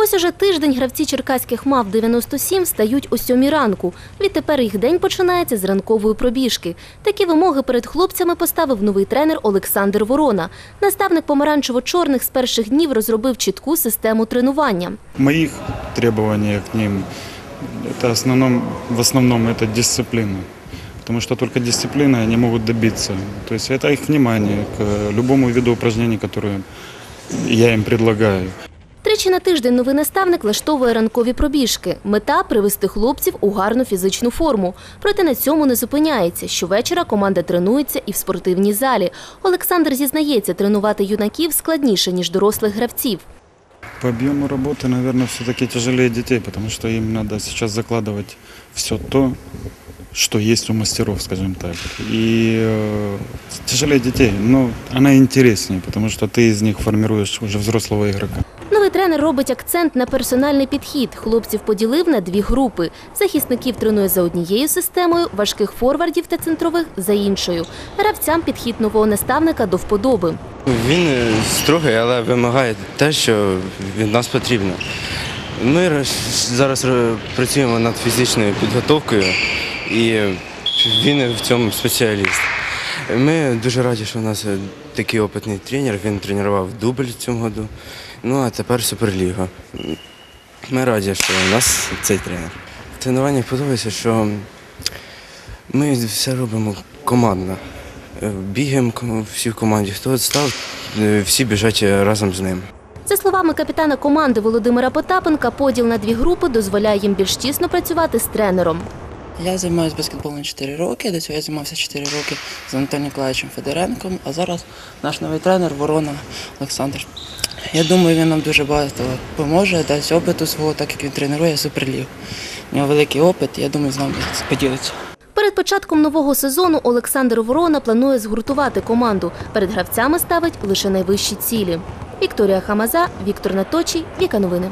Ось уже тиждень гравці черкаських мав 97 встають о сьомій ранку. Відтепер їх день починається з ранкової пробіжки. Такі вимоги перед хлопцями поставив новий тренер Олександр Ворона. Наставник помаранчево-чорних з перших днів розробив чітку систему тренування. Моих требований к ним это основном, в основном это дисциплина. Потому что только дисциплиной они могут добиться. То есть это их внимание к любому виду упражнений, которые я им предлагаю. Тричі на тиждень новий наставник влаштовує ранкові пробіжки. Мета привести хлопців у гарну фізичну форму. Проте на цьому не зупиняється. Щовечора команда тренується і в спортивній залі. Олександр зізнається, тренувати юнаків складніше ніж дорослих гравців. По объему работы, наверное, все-таки тяжелее детей, потому что им надо сейчас закладывать все то, что есть у мастеров, скажем так. И э, тяжелее детей, но она интереснее, потому что ты из них формируешь уже взрослого игрока. Тренер робить акцент на персональний підхід. Хлопців поділив на дві групи. Захисників тренує за однією системою, важких форвардів та центрових за іншою. Гравцям підхід нового наставника до вподоби. Він е, строгий, але вимагає те, що від нас потрібно. Ми зараз працюємо над фізичною підготовкою, і він в цьому спеціаліст. Ми дуже раді, що у нас е, такий опитний тренер. Він тренував дубль в цьому году. Ну а тепер Суперліга. Ми раді, що у нас цей тренер. В тренуваннях подобається, що ми все робимо командно. Е, Бігаємо всі в команді. Хто став, всі біжать разом з ним. За словами капітана команди Володимира Потапенка, поділ на дві групи дозволяє їм більш тісно працювати з тренером. Я займаюся баскетболом 4 роки. До цього я займався 4 роки з Анатолієм Ніколаєвичем Федоренком, а зараз наш новий тренер Ворона Олександр. Я думаю, він нам дуже багато допоможе, дасть опиту свого, так як він тренує суперліг. У нього великий опит, я думаю, з нами поділиться. Перед початком нового сезону Олександр Ворона планує згуртувати команду. Перед гравцями ставить лише найвищі цілі. Вікторія Хамаза, Віктор Наточій, Віка Новини.